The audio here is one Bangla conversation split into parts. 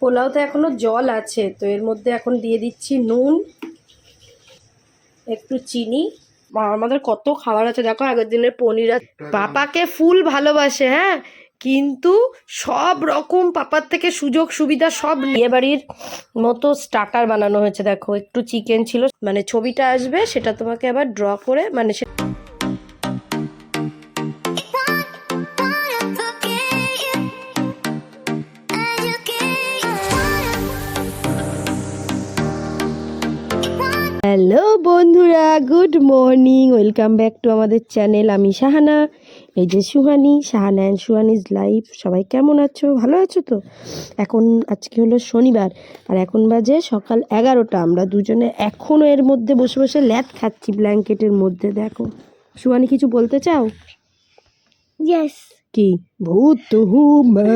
পোলাওতে এখনও জল আছে, তো এর মধ্যে এখন দিয়ে দিচ্ছি নুন, একটু চিনি। আমাদের কত খাবার আছে, দেখো আগের দিনের পনির আছে পাপাকে ফুল ভালোবাসে হ্যাঁ? কিন্তু সব রকম পাপার থেকে সুযোগ সুবিধা সব বিয়ে বাড়ির মতো স্টার্টার বানানো হয়েছে, দেখো, একটু চিকেন ছিল মানে ছবিটা আসবে, সেটা তোমাকে আবার ড্র করে মানে হ্যালো বন্ধুরা good morning welcome back to আমাদের চ্যানেল আমি সাহানা এই যে সুহানি সাহানা অ্যান্ড সুহানিজ লাইফ সবাই কেমন আছো? ভালো আছো তো? এখন আজকে হলো শনিবার আর এখন বাজে সকাল এগারোটা। আমরা দুজনে এখনও এর মধ্যে বসে বসে ল্যাদ খাচ্ছি ব্ল্যাঙ্কেটের মধ্যে দেখো। সুহানি কিছু বলতে চাও. কি? ভূত হুমা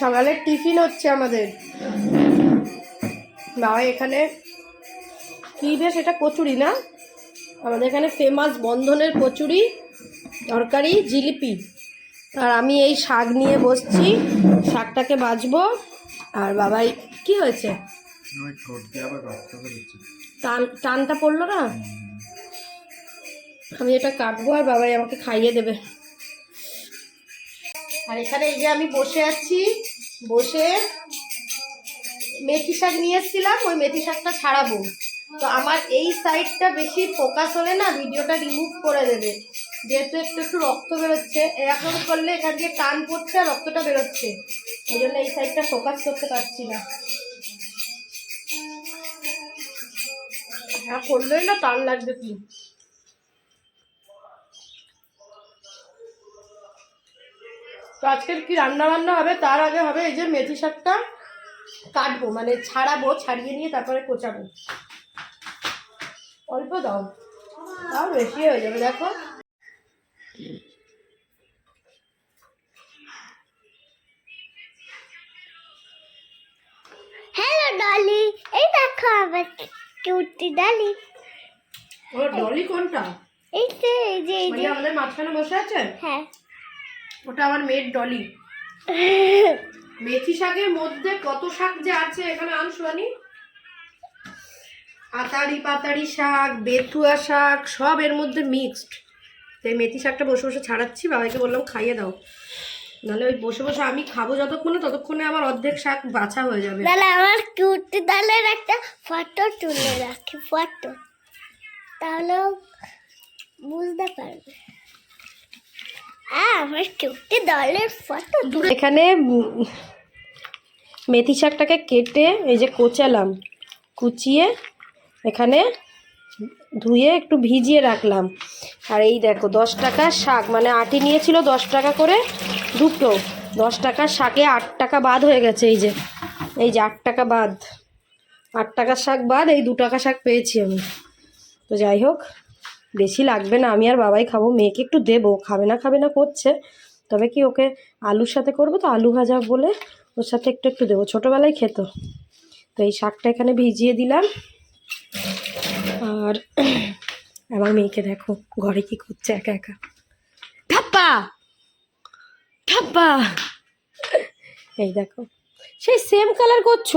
সকালের টিফিন হচ্ছে আমাদের। বাবা, এখানে কী বেশ এটা কচুরি না? আমাদের এখানে ফেমাস বন্ধনের কচুরি, তরকারি, জিলিপি। আর আমি এই শাক নিয়ে বসছি, শাকটাকে বাজবো আর বাবাই, কি হয়েছে? টান, টানটা পড়ল না? আমি এটা কাটবো আর বাবাই আমাকে খাইয়ে দেবে। আর এখানে এই যে আমি বসে আছি বসে মেথি শাক নিয়ে এসেছিলাম ওই মেথি শাকটা ছাড়াবো। তো আমার এই সাইডটা বেশি ফোকাস হলে না ভিডিওটা রিমুভ করে দেবে। যেহেতু একটু একটু রক্ত বেরোচ্ছে এরকম করলে এখান দিয়ে টান পড়ছে আর রক্তটা বেরোচ্ছে। এই জন্য এই সাইডটা ফোকাস করতে পারছি না। হ্যাঁ করলেই না টান লাগবে কি? তো আজকের কি রান্না বান্না হবে? তার আগে হবে এই যে মেথি শাকটা কাটবো মানে ছাড়াবো ছাড়িয়ে নিয়ে তারপরে কোচাবো। অল্প দাও। তাও বেশি হয়ে যাবে দেখো। হ্যালো ডলি এই দেখো আমার কিউটি ডলি ও ডলি কোনটা? এই যে এই যে যে যে। আমাদের মাঝখানে বসে আছে? হ্যাঁ। ওটা আমার মেয়ের ডলি। মেথি শাকের মধ্যে কত শাক যে আছে এখানে আন শুয়ানি আতারি পাতারি শাক, বেতুয়া শাক, সব এর মধ্যে মিক্সড তো এই মেথি শাকটা বসে বসে ছাড়াচ্ছি, বাবাকে বললাম খাইয়ে দাও। নাহলে ওই বসে বসে আমি খাব যতক্ষণে, ততক্ষণে আমার অর্ধেক শাক বাছা হয়ে যাবে। তাহলে আমার কিউটি ডলের একটা ফটো তুলে রাখি ফটো তাহলে বুঝতে পারবে। এখানে মেথি শাকটাকে কেটে এই যে কোচালাম, কুচিয়ে এখানে ধুয়ে একটু ভিজিয়ে রাখলাম। আর এই দেখো, দশ টাকা শাক মানে আটি নিয়েছিল দশ টাকা করে দুটো। দশ টাকার শাকে আট টাকা বাদ হয়ে গেছে, এই যে এই যে আট টাকা বাদ। আট টাকা শাক বাদ, এই দু টাকা শাক পেয়েছি আমি। তো যাই হোক বেশি লাগবে না আমি আর বাবাই খাব মেয়েকে একটু দেবো খাবে না খাবে না করছে। তবে কি ওকে আলুর সাথে করব তো? আলু ভাজা বলে ওর সাথে একটু একটু দেবো ছোটোবেলায় খেত। তো এই শাকটা এখানে ভিজিয়ে দিলাম। আর আমার মেয়েকে দেখো ঘরে কি করছে একা একা। ঠাপ্পা! ঠাপ্পা! এই দেখো সেই সেম কালার করছ?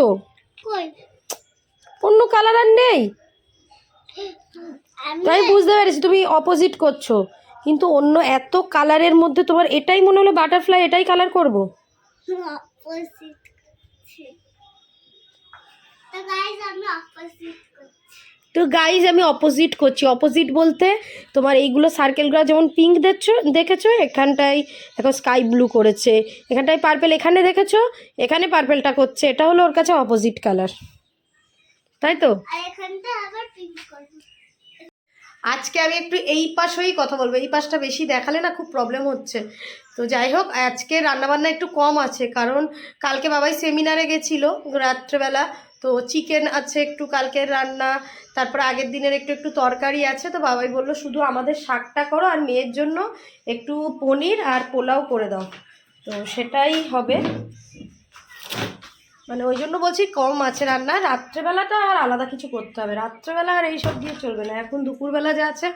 অন্য কালার আর নেই? আমি তাই বুঝতে পেরেছি তুমি অপোজিট করছ। কিন্তু অন্য এত কালারের মধ্যে তোমার এটাই মনে হলো বাটারফ্লাই এটাই কালার করব? তো গাইজ আমি অপোজিট করছি। অপোজিট বলতে তোমার এইগুলো সার্কেলগুলো যেমন পিঙ্ক দেখছ দেখেছ? এখানটায় এখন স্কাই ব্লু করেছে। এখানটায় পার্পেল এখানে দেখেছ? এখানে পার্পেলটা করছে। এটা হলো ওর কাছে অপোজিট কালার তাই তো? আজকে আমি একটু এই পাশ হয়েই কথা বলব। এই পাশটা বেশি দেখালে না খুব প্রবলেম হচ্ছে। তো যাই হোক আজকে রান্নাবান্না একটু কম আছে কারণ কালকে বাবাই সেমিনারে গেছিল রাত্রেবেলা। তো চিকেন আছে একটু কালকের রান্না তারপর আগের দিনের একটু একটু তরকারি আছে। তো বাবাই বলল শুধু আমাদের শাকটা করো আর মেয়ের জন্য একটু পনির আর পোলাও করে দাও। তো সেটাই হবে। মানে ওই জন্য বলছি কম আছে রান্না। রাত্রেবেলাটা আর আলাদা কিছু করতে হবে। রাত্রেবেলা আর এইসব দিয়ে চলবে না। এখন দুপুরবেলা যা আছে,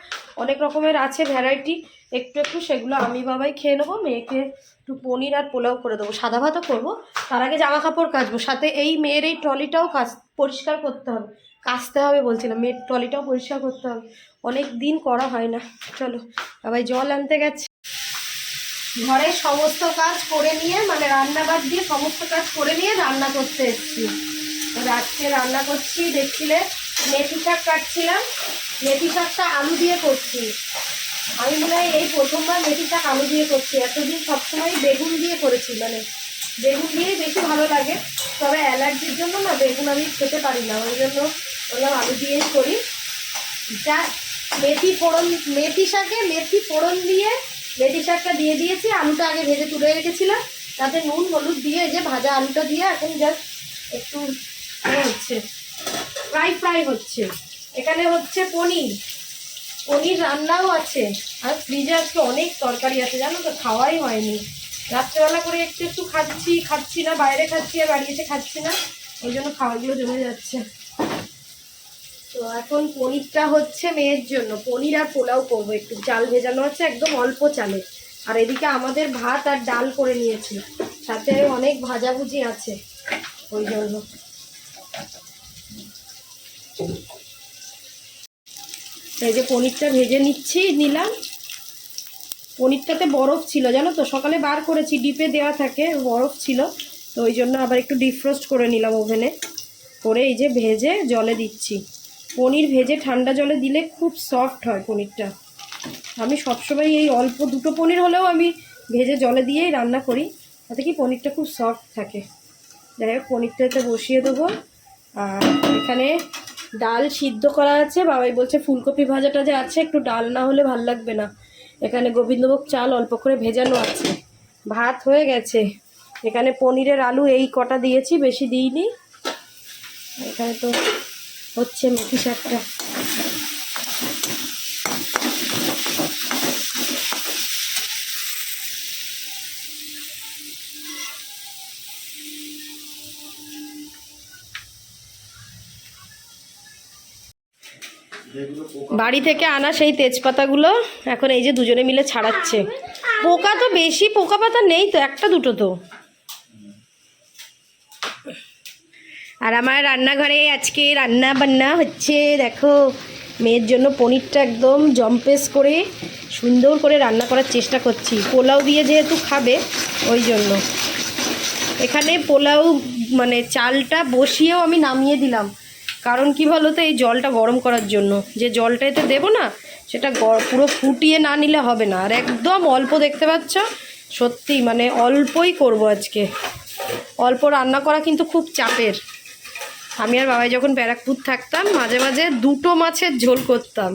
অনেক রকমের আছে ভ্যারাইটি একটু একটু সেগুলো আমি বাবাই খেয়ে নেব, মেয়েকে একটু পনির আর পোলাও করে দেবো। সাদা ভাতও করব। তার আগে জামা কাপড় কাচবো। সাথে এই মেয়ের এই ট্রলিটাও কাচ, পরিষ্কার করতে হবে। কাচতে হবে বলছিলাম। মেয়ের ট্রলিটাও পরিষ্কার করতে হবে। অনেক দিন করা হয় না। চলো, বাবাই জল আনতে গেছে। ঘরের সমস্ত কাজ করে নিয়ে মানে রান্না বাদ দিয়ে সমস্ত কাজ করে নিয়ে রান্না করতে এসেছি। রাত্রে রান্না করছি দেখছিলে মেথি শাক কাটছিলাম। মেথি শাকটা আলু দিয়ে করছি। আমি মনে হয় এই প্রথমবার মেথি শাক আলু দিয়ে করছি। এতদিন সবসময় বেগুন দিয়ে করেছি মানে বেগুন দিয়েই বেশি ভালো লাগে। তবে অ্যালার্জির জন্য না বেগুন আমি খেতে পারি না, ওই জন্য বললাম আলু দিয়েই করি। যা মেথি ফোড়ন, মেথি শাকে মেথি ফোড়ন দিয়ে মেথি শাকটা দিয়ে দিয়েছি, আলুটা আগে ভেজে তুলে রেখেছিলাম। তাতে নুন, হলুদ দিয়ে যে ভাজা আলুটা দিয়ে এখন জাস্ট একটু হচ্ছে ফ্রাই ফ্রাই হচ্ছে। এখানে হচ্ছে পনির। পনির রান্নাও আছে। আর ফ্রিজে আজকে অনেক তরকারি আছে, জানো তো, খাওয়াই হয়নি। রাত্রেবেলা করে একটু একটু খাচ্ছি খাচ্ছি না, বাইরে খাচ্ছি আর বাড়ি এসে খাচ্ছি না। ওই জন্য খাওয়াগুলো জমে যাচ্ছে। তো এখন পনিরটা হচ্ছে মেয়ের জন্য। পনির আর পোলাও করব একটু। চাল ভেজানো আছে, একদম অল্প চালে। আর এদিকে আমাদের ভাত আর ডাল করে নিয়েছি। সাথে অনেক ভাজাভুজি আছে। ওই জন্য। এই যে পনিরটা ভেজে নিচ্ছি, নিলাম। পনিরটাতে বরফ ছিল, জানো তো? সকালে বার করেছি, ডিপে দেওয়া থাকে, বরফ ছিল। তো ওই জন্য আবার একটু ডিফ্রোস্ট করে নিলাম ওভেনে। করে এই যে ভেজে জলে দিচ্ছি। পনির ভেজে ঠান্ডা জলে দিলে খুব সফট হয় পনিরটা। আমি সবসময় এই অল্প দুটো পনির হলেও আমি ভেজে জলে দিয়েই রান্না করি। তাতে কি পনিরটা খুব সফট থাকে। যাই হোক পনিরটাতে বসিয়ে দেবো। আর এখানে ডাল সিদ্ধ করা আছে। বাবাই বলছে, ফুলকপি ভাজাটা যে আছে, একটু ডাল না হলে ভালো লাগবে না। এখানে গোবিন্দভোগ চাল অল্প করে ভেজানো আছে। ভাত হয়ে গেছে। এখানে পনিরের আলু এই কটা দিয়েছি, বেশি দিইনি। এখানে তো হচ্ছে মেথি শাকটা। বাড়ি থেকে আনা সেই তেজপাতাগুলো এখন এই যে দুজনে মিলে ছাড়াচ্ছে। পোকা তো বেশি পোকা পাতা নেই তো, একটা দুটো তো। আর আমার রান্নাঘরে আজকে রান্না বান্না হচ্ছে, দেখো, মেয়ের জন্য পনিরটা একদম জম্পেস করে সুন্দর করে রান্না করার চেষ্টা করছি। পোলাও দিয়ে যেহেতু খাবে, ওই জন্য। এখানে পোলাও মানে চালটা বসিয়েও আমি নামিয়ে দিলাম। কারণ কি বলো তো এই জলটা গরম করার জন্য। যে জলটা এতে দেবো না, সেটা পুরো ফুটিয়ে না নিলে হবে না। আর একদম অল্প দেখতে পাচ্ছ? সত্যি মানে অল্পই করব আজকে। অল্প রান্না করা কিন্তু খুব চাপের। আমি আর বাবাই যখন ব্যারাকপুর থাকতাম, মাঝে মাঝে দুটো মাছের ঝোল করতাম।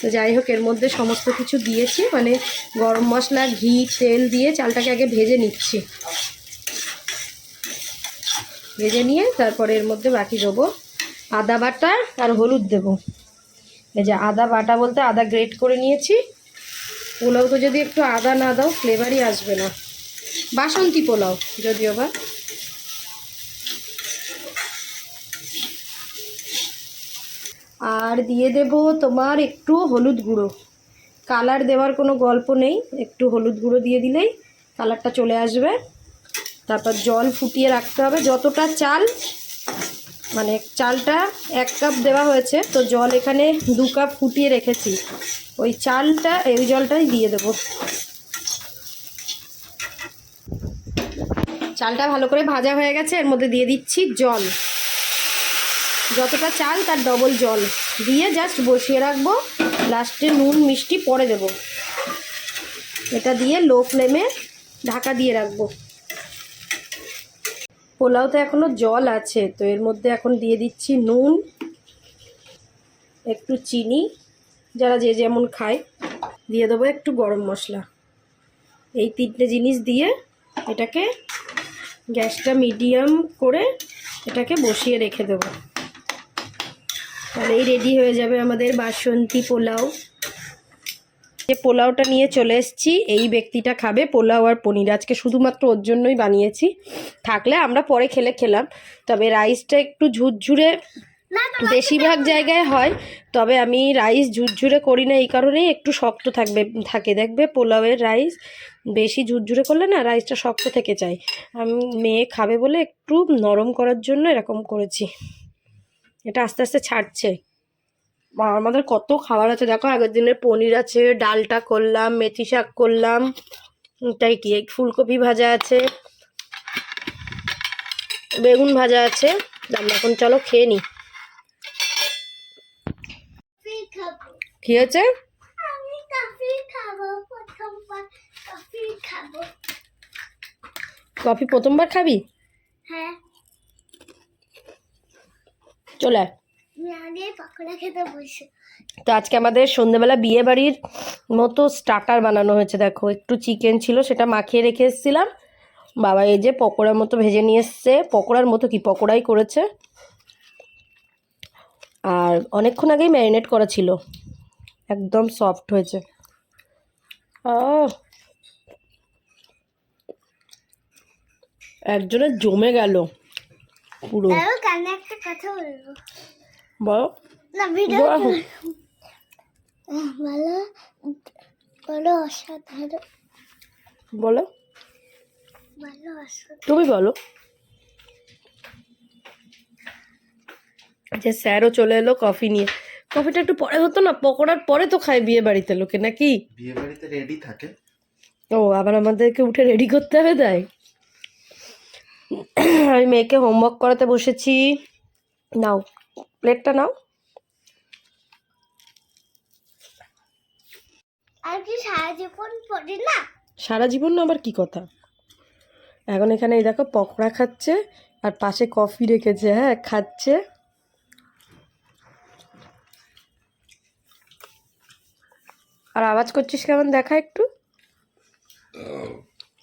তো যাই হোক, এর মধ্যে সমস্ত কিছু দিয়েছি মানে গরম মশলা, ঘি, তেল দিয়ে চালটাকে আগে ভেজে নিচ্ছি। ভেজে নিয়ে তারপরে এর মধ্যে বাকি দেবো আদা বাটা আর হলুদ দেবো। এই যে আদা বাটা বলতে আদা গ্রেট করে নিয়েছি। পোলাও তো যদি একটু আদা না দাও ফ্লেভারই আসবে না। বাসন্তী পোলাও, যদিও বা। আর দিয়ে দেব তোমার একটু হলুদ গুঁড়ো। কালার দেওয়ার কোনো গল্প নেই, একটু হলুদ গুঁড়ো দিয়ে দিলেই কালারটা চলে আসবে। তারপর জল ফুটিয়ে রাখতে হবে, যতটা চাল মানে চালটা এক কাপ দেওয়া হয়েছে, তো জল এখানে দু কাপ ফুটিয়ে রেখেছি। ওই চালটা, এই জলটাই দিয়ে দেবো। চালটা ভালো করে ভাজা হয়ে গেছে, এর মধ্যে দিয়ে দিচ্ছি জল। যতটা চাল তার ডবল জল। দিয়ে জাস্ট বসিয়ে রাখব। লাস্টে নুন, মিষ্টি পরে দেব। এটা দিয়ে লো ফ্লেমে ঢাকা দিয়ে রাখব। পোলাওতে এখনও জল আছে, তো এর মধ্যে এখন দিয়ে দিচ্ছি নুন, একটু চিনি, যারা যে যেমন খায়। দিয়ে দেবো একটু গরম মশলা। এই তিনটে জিনিস দিয়ে এটাকে গ্যাসটা মিডিয়াম করে এটাকে বসিয়ে রেখে দেবো। তাহলেই রেডি হয়ে যাবে আমাদের বাসন্তী পোলাও। যে পোলাওটা নিয়ে চলে এসেছি এই ব্যক্তিটা খাবে পোলাও আর পনির। আজকে শুধুমাত্র ওর জন্যই বানিয়েছি। থাকলে আমরা পরে খেলে খেলাম। তবে রাইসটা একটু ঝুরঝুরে বেশিরভাগ জায়গায় হয় তবে আমি রাইস ঝুরঝুরে করি না এই কারণেই একটু শক্ত থাকবে থাকে। দেখবে পোলাওয়ের রাইস বেশি ঝুরঝুরে করলে না রাইসটা শক্ত থেকে যায়। আমি মেয়ে খাবে বলে একটু নরম করার জন্য এরকম করেছি। এটা আস্তে আস্তে ছাড়ছে। আমাদের কত খাবার আছে দেখো আগের দিনের পনির আছে ডালটা করলাম মেথি শাক করলাম তাই কি ফুলকপি ভাজা আছে বেগুন ভাজা আছে আমরা এখন চলো খেয়ে নিই কি হয়েছে? কফি প্রথমবার কফি প্রথমবার খাবি? হ্যাঁ। চলে তো আজকে আমাদের সন্ধেবেলা বিয়ে বাড়ির মতো স্টার্টার বানানো হয়েছে দেখো। একটু চিকেন ছিল সেটা মাখিয়ে রেখে এসেছিলাম। বাবা এই যে পকোড়ার মতো ভেজে নিয়ে এসছে। পকোড়ার মতো কি? পকোড়াই করেছে। আর অনেকক্ষণ আগেই ম্যারিনেট করা ছিল। একদম সফট হয়েছে। একজনের জমে গেল। পুরো। কানে একটা কথা বলব। বলো। না ভিডিও বলো। বলো অসাধারণ। বলো। অসাধারণ। তুমি বলো। যে স্যারও চলে এলো কফি নিয়ে। কফিটা একটু পরে হতো না? পকোড়ার পরে তো খায় বিয়ে বাড়িতে লোকে নাকি? বিয়ে বাড়িতে রেডি থাকে। ও আবার আমাদেরকে উঠে রেডি করতে হবে তাই? আমি মেয়েকে হোমওয়ার্ক করাতে বসেছি। নাও প্লেটটা নাও। আর কি সারা জীবন পড়ি না? সারা জীবন না আবার কি কথা? এখন এখানে এই দেখো পকোড়া খাচ্ছে আর পাশে কফি রেখেছে হ্যাঁ খাচ্ছে। আর আওয়াজ করছিস কেমন? দেখা একটু।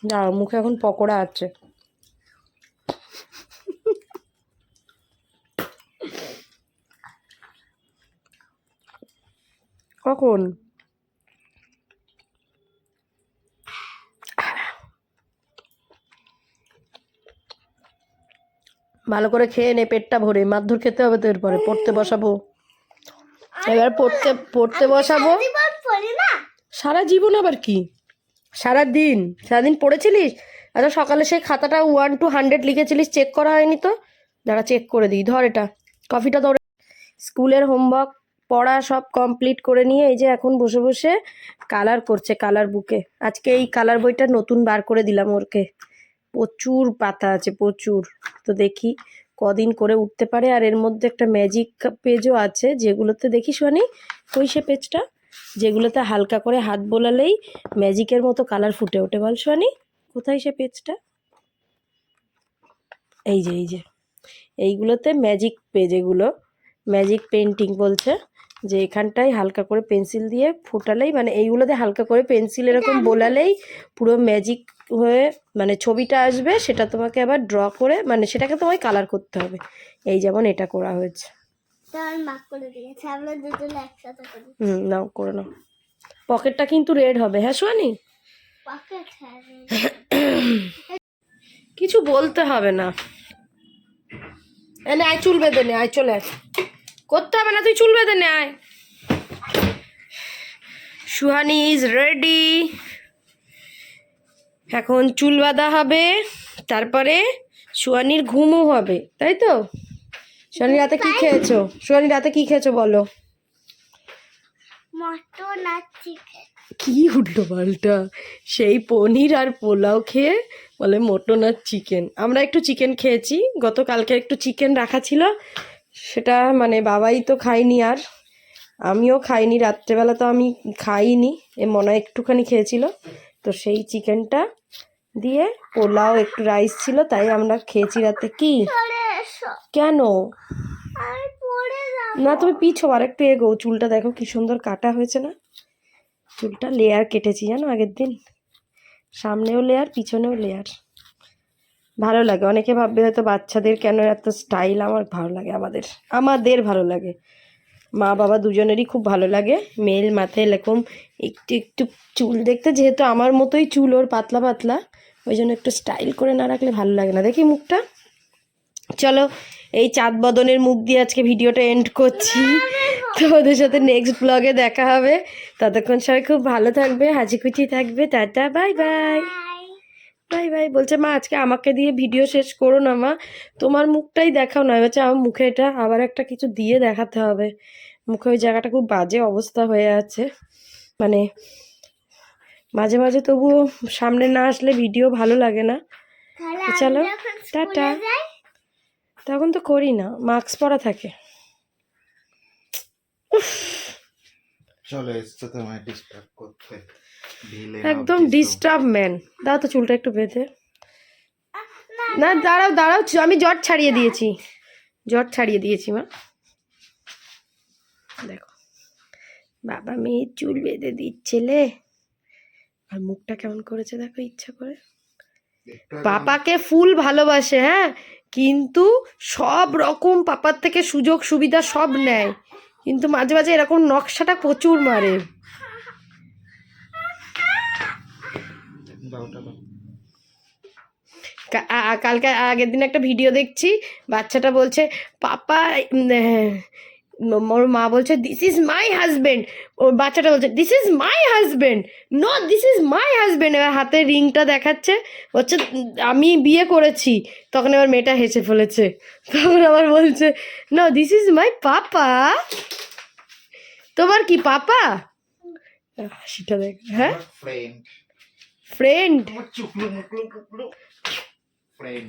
না মুখে এখন পকোড়া আছে। কখন? ভালো করে খেয়ে নে পেটটা ভরে। মারধর খেতে হবে তো এরপরে। পড়তে বসাবো। এবার পড়তে পড়তে বসাবো? সারা জীবন আবার কি? সারা দিন সারাদিন পড়েছিলিস? আচ্ছা সকালে সেই খাতাটা ওয়ান টু হান্ড্রেড লিখেছিলিস চেক করা হয়নি তো? দাঁড়া চেক করে দিই। ধর এটা। কফিটা ধরে। স্কুলের হোমওয়ার্ক পড়া সব কমপ্লিট করে নিয়ে এই যে এখন বসে বসে কালার করছে কালার বুকে আজকে এই কালার বইটা নতুন বার করে দিলাম ওরকে। প্রচুর পাতা আছে, প্রচুর। তো দেখি কদিন করে উঠতে পারে আর এর মধ্যে একটা ম্যাজিক পেজও আছে যেগুলোতে দেখি শোনি, কই সে পেজটা যেগুলোতে হালকা করে হাত বোলালেই ম্যাজিকের মতো কালার ফুটে ওঠে। বল শোনি, কোথায় সে পেজটা এই যে এই যে। এইগুলোতে ম্যাজিক পেজ এগুলো ম্যাজিক পেন্টিং বলছে। যে এখানটায় হালকা করে পেন্সিল দিয়ে ফুটালেই মানে এইগুলোতে হালকা করে পেন্সিল এরকম বোলালেই পুরো ম্যাজিক হয়ে মানে ছবিটা আসবে সেটা তোমাকে আবার ড্র করে মানে সেটাকে তোমায় কালার করতে হবে। এই যেমন এটা করা হয়েছে। হুম নাও করে নাও। পকেটটা কিন্তু রেড হবে হ্যাঁ সোয়ানি হ্যাঁ কিছু বলতে হবে না। এনে আয় চুল বেঁধে নে আয় চলে আয়। করতে হবে না তুই চুল বেঁধে নেয় সুহানি ইজ রেডি এখন চুল বাঁধা হবে তারপরে সুহানির ঘুমও হবে তাই তো? সুহানি রাতে কি খেয়েছো? সুহানি রাতে কি খেয়েছো বলো? মটন আর চিকেন কি উল্টো পাল্টা? সেই পনির আর পোলাও খেয়ে বলে মটন আর চিকেন আমরা একটু চিকেন খেয়েছি গতকালকে একটু চিকেন রাখা ছিল সেটা মানে বাবাই তো খাইনি আর। আমিও খাইনি রাত্রেবেলা তো আমি খাইনি, এ মনে একটুখানি খেয়েছিল। তো সেই চিকেনটা দিয়ে পোলাও, একটু রাইস ছিল, তাই আমরা খেয়েছি রাতে। কি? কেন? না, তুমি পিছো আর একটু এগো চুলটা দেখো কি সুন্দর কাটা হয়েছে না? চুলটা লেয়ার কেটেছি জানো আগের দিন? সামনেও লেয়ার পিছনেও লেয়ার ভালো লাগে। অনেকে ভাববে হয়তো বাচ্চাদের কেন এত স্টাইল আমার ভালো লাগে, আমাদের আমাদের ভালো লাগে। মা বাবা দুজনেরই খুব ভালো লাগে মেয়ের মাথায় এরকম, একটু একটু চুল দেখতে যেহেতু আমার মতোই চুল, ওর পাতলা পাতলা, ওই জন্য একটু স্টাইল করে না রাখলে ভালো লাগে না। দেখি মুখটা। চলো, এই চাঁদ বদনের মুখ দিয়ে আজকে ভিডিওটা এন্ড করছি। তো ওদের সাথে নেক্সট ব্লগে দেখা হবে। ততক্ষণ সবাই খুব ভালো থাকবে হাজিকুচি থাকবে। টাটা বাই বাই বাই ভাই বলছে মা আজকে আমাকে দিয়ে ভিডিও শেষ করো না মা। তোমার মুখটাই দেখাও না। বলছে আমার মুখে এটা আবার একটা কিছু দিয়ে দেখাতে হবে। মুখে ওই জায়গাটা খুব বাজে অবস্থা হয়ে আছে। মানে মাঝে মাঝে তবুও সামনে না আসলে ভিডিও ভালো লাগে না। চলো, টাটা। তখন তো করি না মাস্ক পরা থাকে। চলো এসছো তোমায় ডিস্টার্ব করতে। একদম ডিস্টার্ব ম্যান দাও তো চুলটা একটু বেঁধে। না দাঁড়াও দাঁড়াও আমি জট ছাড়িয়ে দিয়েছি। জট ছাড়িয়ে দিয়েছি মা। দেখো। বাবা মেয়ে চুল বেঁধে দিচ্ছেলে আর মুখটা কেমন করেছে দেখো ইচ্ছা করে। পাপাকে ফুল ভালোবাসে হ্যাঁ? কিন্তু সব রকম পাপার থেকে সুযোগ সুবিধা সব নেয়। কিন্তু মাঝে মাঝে এরকম নকশাটা প্রচুর মারে। দাওটা দাও কালকে আগের দিন একটা ভিডিও দেখছি বাচ্চাটা বলছে পাপা ওর মা বলছে দিস ইজ মাই হাজবেন্ড ওর বাচ্চাটা বলছে this is my husband no this is my husband এবার হাতে রিংটা দেখাচ্ছে হচ্ছে আমি বিয়ে করেছি। তখন এবার মেয়েটা হেসে ফেলেছে। তখন আবার বলছে no this is my papa তোমার কি পাপা হাসিটা দেখ হ্যাঁ? ফ্রেন্ড ফ্রেন্ড তোমার চুকলু মুকলু টুকলু ফ্রেন্ড